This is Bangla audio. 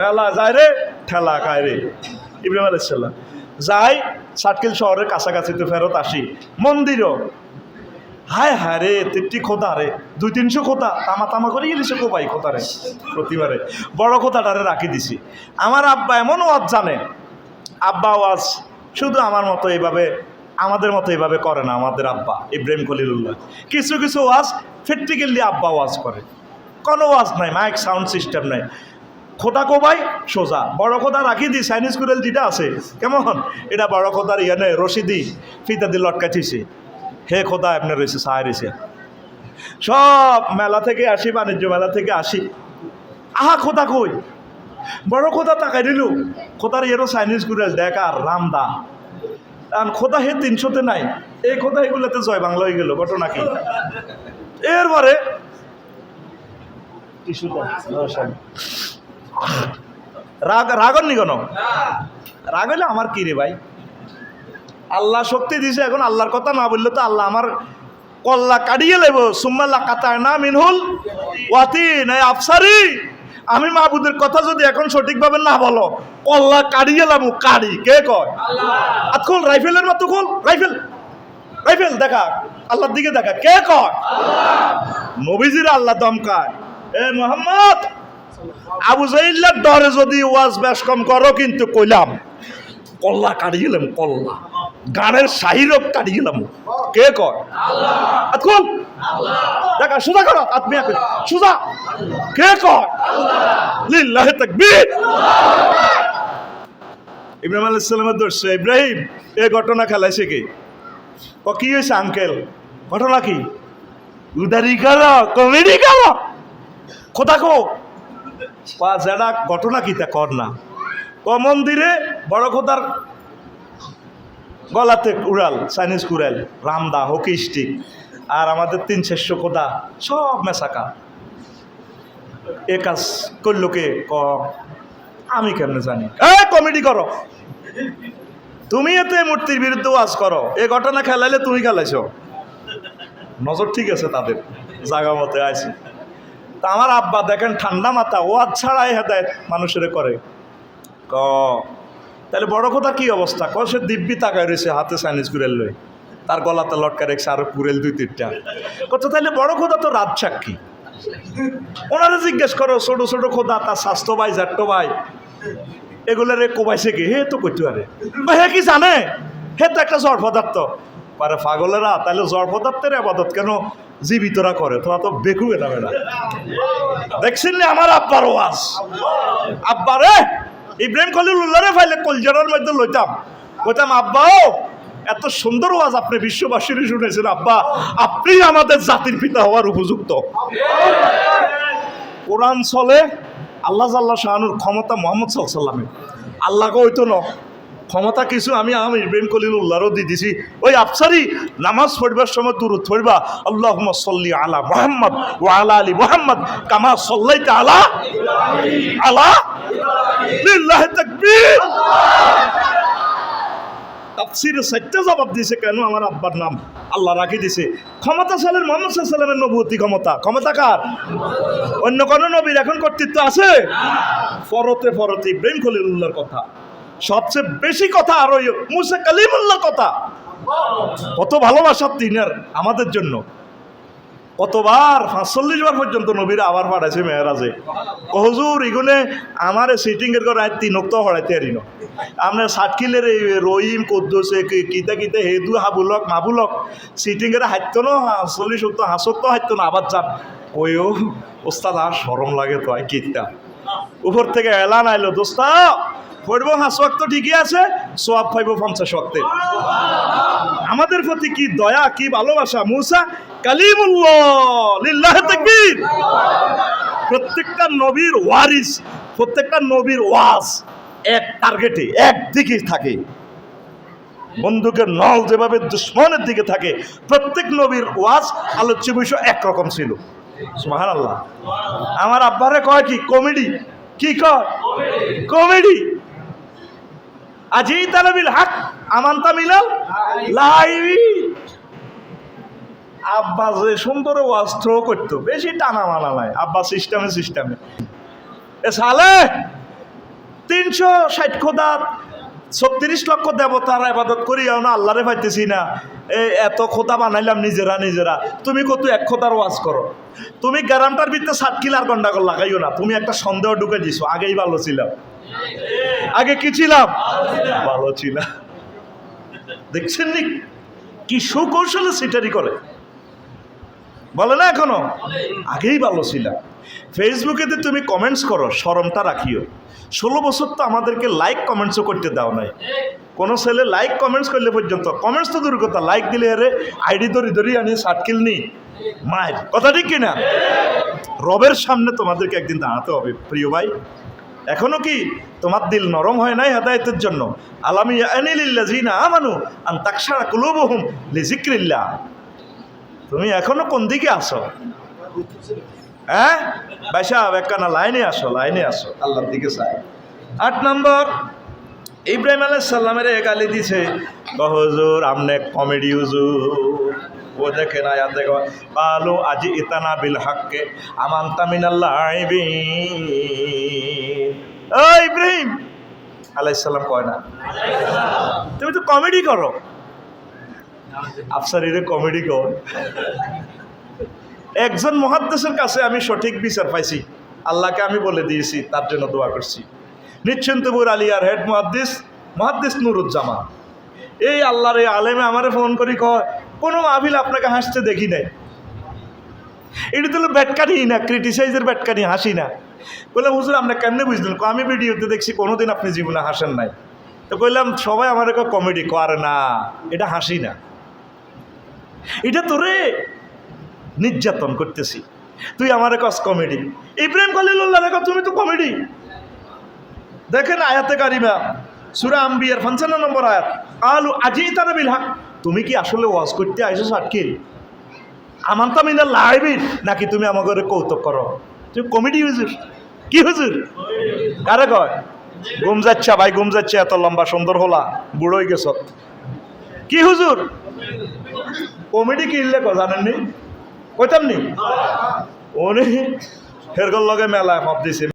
ঠেলা যায় রে, ঠেলা খায় রে। ইব্রাহিম আলাইসাল্লাম যাই সাটকিল শহরের কাছাকাছিতে ফেরত আসি। মন্দিরও। হায় হায় রে তেরটি খোদা রে। দুই তিনশো খোদা তামা তামা করে গেলিছে কোপাই খোদা রে, প্রতিবারে। বড় খোদাটারে রাখি দিছি। আমার আব্বা এমন ওয়াজ জানে। আব্বা ওয়াজ শুধু আমার মতো এইভাবে, আমাদের মতো এইভাবে করে না আমাদের আব্বা, ইব্রাহিম খলিলুল্লাহ। কিছু কিছু ওয়াজ ফেট্টিক্যালি আব্বা ওয়াজ করে। কোনো ওয়াজ নাই মাইক সাউন্ড সিস্টেম নাই। খোদা কোবাই সোজা। বড় খোদা রাখি দি চাইনিজ কুরেল যেটা আছে, কেমন? এটা বড় খোদার ইয়ানে রশিদি, ফিতা দিয়ে লটকাইছে হে খোদা, এমনি রয়েছে সাহায় রয়েছে সব মেলা থেকে আসি, বাণিজ্য মেলা থেকে আসি। আহা, খোদা কই? বড় খোদা তাকাই দিল খোদার এরও চাইনিজ কুরেল, দেখ আর রামদা কারণ খোদা হে তিনশোতে নাই। এই খোদা এগুলোতে জয় বাংলা হয়ে গেল, ঘটনা কি? এরপরে রাগ রাগন নি কেন? রাগ হইলে আমার কি রে ভাই? আল্লাহ শক্তি দিছে এখন আল্লাহর কথা না বললে তো আল্লাহ আমার কল্লা কাটিয়ে লেব সুম্মাল্লা কাতায় না মিনহুল ওয়াতি নাই আফসারি আমি মাহবুদের কথা যদি এখন সঠিকভাবে না বলো কল্লা কাটিয়ে লামু। কাড়ি কে কয়? আত খোল রাইফেলের মতো খোল। রাইফেল রাইফেল দেখা। আল্লাহর দিকে দেখা। কে কয়? নবীজির আল্লাহ দমকায়। এ মোহাম্মদ! আবু জাইল্লার ডরে যদি ওয়াজ বেশ কম করো কিন্তু কইলাম কল্লা কাটিয়ে গেলাম কল্লা। গানের সাহিরক কাটিয়ে গেলাম কে কয়? আতকুল। দেখা সুজা করো আত্মীয় সুজা। কে কয়? লিল্লাহে তাকবীর। ইব্রাহিম আলাইহিস সালামের দর্শ ইব্রাহিম এই ঘটনা খেলাইছে কি? ক কি হয়েছে আঙ্কেল? ঘটনা কি? উদারি করো কমেডি করো কোথা কো। পা যারা ঘটনা কি তা কর না। ক মন্দিরে বড় খোদার গলাতে উড়াল চাইনিজ কুড়াল, রামদা, হকি স্টিক আর আমাদের তিন চারশো খোদা, সব মেশাকা। এ কাজ করল কে? আমি কেমনে জানি। এ কমেডি করো। তুমি এতে মূর্তির বিরুদ্ধে ওয়াজ করো। এ ঘটনা খেলাইলে তুমি খেলাইছ। নজর ঠিক আছে তাদের, জাগা মতে আছে তা আমার আব্বা দেখেন ঠান্ডা মাথা ওয়াজ ছাড়াই হেদায়ত মানুষের করে। ক, তাহলে বড় কথা কি অবস্থা? ক, সে দিব্যি তাকায় রয়েছে হাতে চাইনিজ কুড়েল লই তার গলাতে লটকা রেখেছে আরও কুড়েল দুই তিনটা। কত তাহলে বড় খোদা তো রাত সাক্ষী। ওনারে জিজ্ঞেস করো, ছোট ছোট খোদা, তার স্বাস্থ্য ভাই জাট্ট ভাই, এগুলারে কোবাইছে কি? হে তো কইতে পারে। হে কি জানে? হে তো একটা জড় পদার্থ। পারে পাগলেরা তাহলে জড় পদার্থের আবাদত কেন জীবিতরা করে? তোরা তো বেকু এটা বেড়া নি। আমার আব্বার ওয়াজ? আব্বারে, ইব্রাহিম খলিলুল্লাহরে ফাইলে কলজারার মধ্যে লইতাম। কইতাম আব্বাও এত সুন্দর ওয়াজ আপনি বিশ্ববাসীর শুনেছেন, আব্বা। আপনি আমাদের জাতির পিতা হওয়ার উপযুক্ত। কোরআন চলে, আল্লাহ আল্লাহ শাহানুর ক্ষমতা মোহাম্মদ সাল্লামের আল্লাহকে হইতো ন ক্ষমতা কিছু আমি আমি ইব্রাহিম কলিল কলিলুল্লাহরও দিয়ে দিছি। ওই আফসারি, নামাজ পড়বার সময় দূরত পড়বা। আল্লাহ সল্লি আলা মোহাম্মদ ও আলা আলী মোহাম্মদ কামা সল্লাইতে আলা আলা লিল্লাহি তাকবীর। তাফসিরে সাইটটা জবাব দিছে কেন? আমার আব্বার নাম আল্লাহ রাখি দিছে। ক্ষমতা সালের মোহাম্মদ সাল্লামের নবতী ক্ষমতা। ক্ষমতা কার? অন্য কোন নবীর এখন কর্তৃত্ব আছে? ফরতে ফরতে ইব্রাহিম খলিলুল্লাহর কথা। সবচেয়ে বেশি কথা আর ওই মুসা কালিমুল্লাহর কথা। কত ভালোবাসার তিনার আমাদের জন্য। কতবার, পাঁচচল্লিশ বার পর্যন্ত নবীরা আবার পাঠাইছে মেয়েরাজে। কহজুর ইগুনে আমার সিটিং এর করে তিন অক্ত হরাইতে আরিন আমরা সাতকিলের এই রহিম, কদ্দুসে কিতা কিতা, হেদু, হাবুলক, মাবুলক সিটিং এর হাইত ন চল্লিশ অক্ত হাসক তো হাইত না, আবার যান। ওইও ওস্তাদ, আর সরম লাগে তো কিতা। উপর থেকে এলান আইলো, দোস্তা পড়ব হাঁস ওয়াক্ত ঠিকই আছে সোয়াব পাইব পঞ্চাশ ওয়াক্তে আমাদের প্রতি কি দয়া, কি ভালোবাসা? মুসা, কালিমুল্লাহ তাকবীর। প্রত্যেকটা নবীর ওয়ারিস প্রত্যেকটা নবীর ওয়াজ এক টার্গেটে এক দিকে থাকে। বন্দুকের নল যেভাবে দুশ্মনের দিকে থাকে, প্রত্যেক নবীর ওয়াজ, আলোচ্য বিষয় একরকম ছিল। সুবাহান আল্লাহ আমার আব্বারে কয় কি, কমেডি? কি কমেডি। আজি তালাবিল হাক আমান্তা মিলাল, লাইবি। আব্বা যে সুন্দর ওয়াজ থ্রো করতো, বেশি টানা মানা নাই, আব্বা সিস্টেমে সিস্টেমে এ। সালে তিনশো ষাট খোদা ছত্রিশ লক্ষ দেবতার আবাদত করিয়াও না, আল্লাহরে পাইতেছি না। এ, এত খোদা বানাইলাম নিজেরা নিজেরা। তুমি কত এক খোদার ওয়াজ করো? তুমি গ্যারামটার ভিতরে ষাট কিলার গন্ডাগর লাগাইও না। তুমি একটা সন্দেহ ঢুকে দিছো, আগেই ভালো ছিলাম। আগে কি ছিলাম? ভালো ছিলাম। দেখছেন নি কি সুকৌশলে সিটারি করে। বলে না এখনও? আগেই ভালো ছিলাম। ফেসবুকেতে তুমি কমেন্টস করো সরমটা রাখিও। ষোলো বছর তো আমাদেরকে লাইক কমেন্টসও করতে দাও নাই। কোনো ছেলে লাইক কমেন্টস করলে পর্যন্ত কমেন্টস তো দূর কথা লাইক দিলে আরে আইডি ধরি ধরি আনি সার্কিল নি। মায়ের কথা ঠিক কিনা? রবের সামনে তোমাদেরকে একদিন দাঁড়াতে হবে প্রিয় ভাই। এখনও কি তোমার দিল নরম হয় নাই হেদায়তের জন্য? আলামি আনিলিল্লাজিনা আমানু আন তাকসারা কুলুবহুম লিজিক্রিল্লাহ তুমি এখনও কোন দিকে আসো হ্যাঁ? বাইসা একখানা লাইনে আসো লাইনে আসো। আল্লাহর দিকে চাই। আট নম্বর, ইব্রাহিম আলাহ সাল্লামের এক আলি দিছে হজুর, আমনে কমেডি হুজুর। ও দেখেন আয়াত দেখো পালো আজি ইতানা বিল হাক্কে আমান তামিনাল্লাহ ইব্রাহিম আলাইসাল্লাম কয় না তুমি তো কমেডি করো আফসারিরে কমেডি কর একজন মহাদ্দেশের কাছে আমি সঠিক বিচার পাইছি। আল্লাহকে আমি বলে দিয়েছি, তার জন্য দোয়া করছি। নিশ্চিন্তপুর আলিয়ার হেড মহাদ্দিস মহাদ্দিস নুরুজ্জামা এই আল্লাহর এই আলেমে আমারে ফোন করি, কয় কোনো আবিল আপনাকে হাসতে দেখি নাই। এটা তো ব্যাটকানি না ক্রিটিসাইজের ব্যাটকানি, হাসি না। বললাম, হুজুর আপনি কেমনে বুঝলেন আমি ভিডিওতে দেখছি, কোনোদিন আপনি জীবনে হাসেন নাই। তো কইলাম, সবাই আমার কমেডি করে না, এটা হাসি না। এটা তোরে নির্যাতন করতেছি। তুই আমার কস, কমেডি। ইব্রাহিম খলিলুল্লাহ, দেখো, তুমি তো কমেডি। দেখেন, আয়াতে কারিমা, সুরা আম্বিয়ার পঞ্চান্ন নম্বর আয়াত, আলু আজি তারা বিল হাক। তুমি কি আসলে ওয়াজ করতে আইসো সাটকিল আমার তো আমি না লাইবির নাকি তুমি আমাকে কৌতুক করো? তুমি কমেডি হুজুর। কি হুজুর? কারে কয়? গুম যাচ্ছে, ভাই গুম যাচ্ছে, এত লম্বা সুন্দর হলা বুড়োই গেছ। কি হুজুর? কমেডি কিনলে ক জানেননি কইতাম নি? উনি হেরগর লগে মেলায় মাপ দিছে।